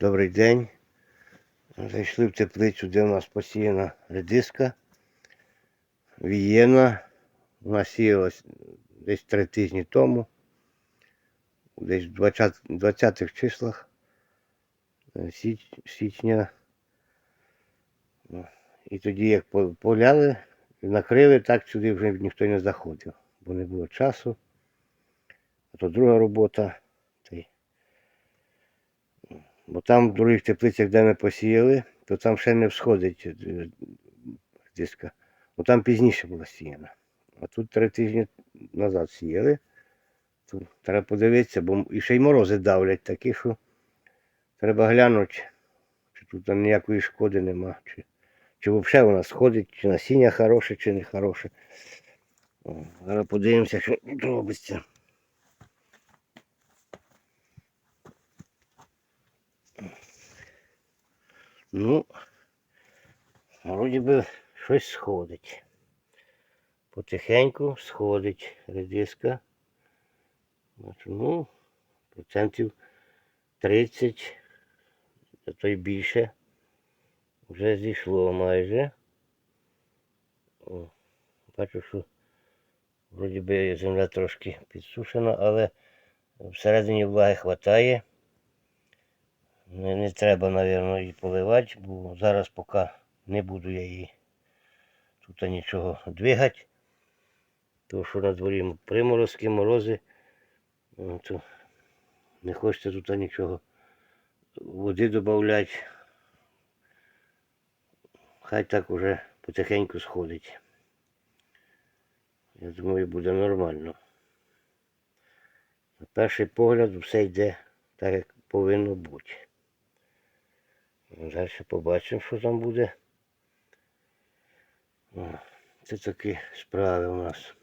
Добрий день. Зайшли в теплицю, де у нас посіяна редиска. Вієна. Вона сіялась десь три тижні тому. Десь в 20 20-х числах е, січ- січня. І тоді, як поляли, накрили, так сюди вже ніхто не заходив, бо не було часу. А то друга робота. Бо там в других теплицях, де ми посіяли, то там ще не всходить е, диска. Бо там пізніше була сіяна. А тут три тижні назад сіяли. То треба подивитися, бо і ще й морози давлять такі, що треба глянути, чи тут ніякої шкоди нема, чи, чи взагалі вона сходить, чи насіння хороше, чи не хороше. Зараз подивимося, що тут робиться. Ну, вроді би щось сходить. Потихеньку сходить редиска. Ну, процентів 30, а то й більше. Вже зійшло майже. О, бачу, що вроді би земля трошки підсушена, але всередині влаги вистачає. Не, не треба, мабуть, її поливати, бо зараз поки не буду я її тут нічого двигати. Тому що на дворі приморозки, морози. Ну, То не хочеться тут нічого води додати. Хай так уже потихеньку сходить. Я думаю, буде нормально. На перший погляд все йде так, як повинно бути. Далі побачимо, що там буде. Це такі справи у нас.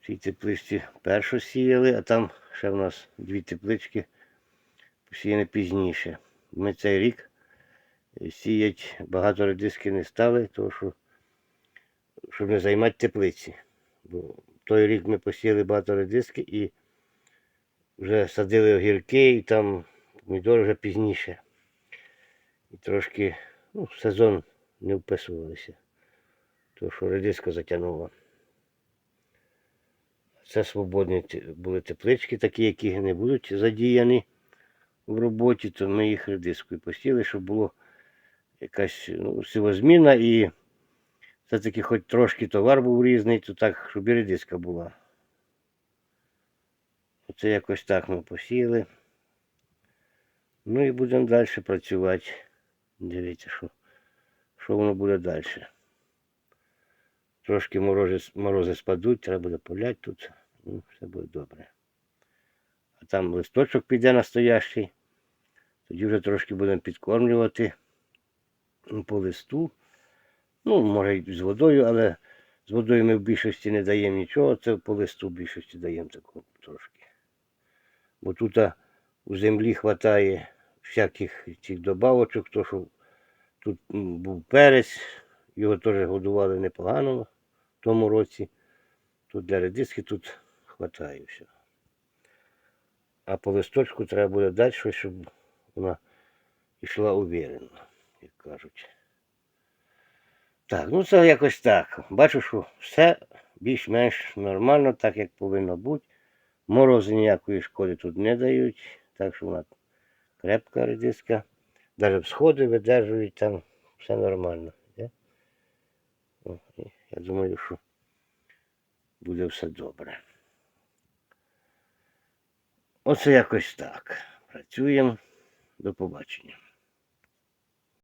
В цій тепличці першу сіяли, а там ще в нас дві теплички посіяні пізніше. Ми цей рік сіять багато редиски не стали, тому що щоб не займати теплиці. Бо той рік ми посіяли багато редиски і вже садили огірки і там помідори вже пізніше. І трошки ну, в сезон не вписувалися. Тому що редиска затягнула. Це свободні були теплички, такі, які не будуть задіяні в роботі, то ми їх редискою посіяли, щоб було якась ну, сивозміна і все-таки хоч трошки товар був різний, то так, щоб і редиска була. Оце якось так ми посіяли. Ну і будемо далі працювати. Дивіться, що, що воно буде далі. Трошки морози, морози спадуть, треба буде поляти тут. Ну, все буде добре. А там листочок піде настоящий. Тоді вже трошки будемо підкормлювати ну, по листу. Ну, може і з водою, але з водою ми в більшості не даємо нічого, це по листу в більшості даємо таку трошки. Бо тут у землі вистачає всяких цих добавочок, то що тут був перець, його теж годували непогано в тому році. Тут для редиски тут вистачає все. А по листочку треба буде дати щось, щоб вона йшла уверенно, як кажуть. Так, ну це якось так. Бачу, що все більш-менш нормально, так як повинно бути. Морози ніякої шкоди тут не дають, так що вона крепка редиска. Навіть всходи видержують там, все нормально. О, Я думаю, що буде все добре. Оце якось так. Працюємо. До побачення.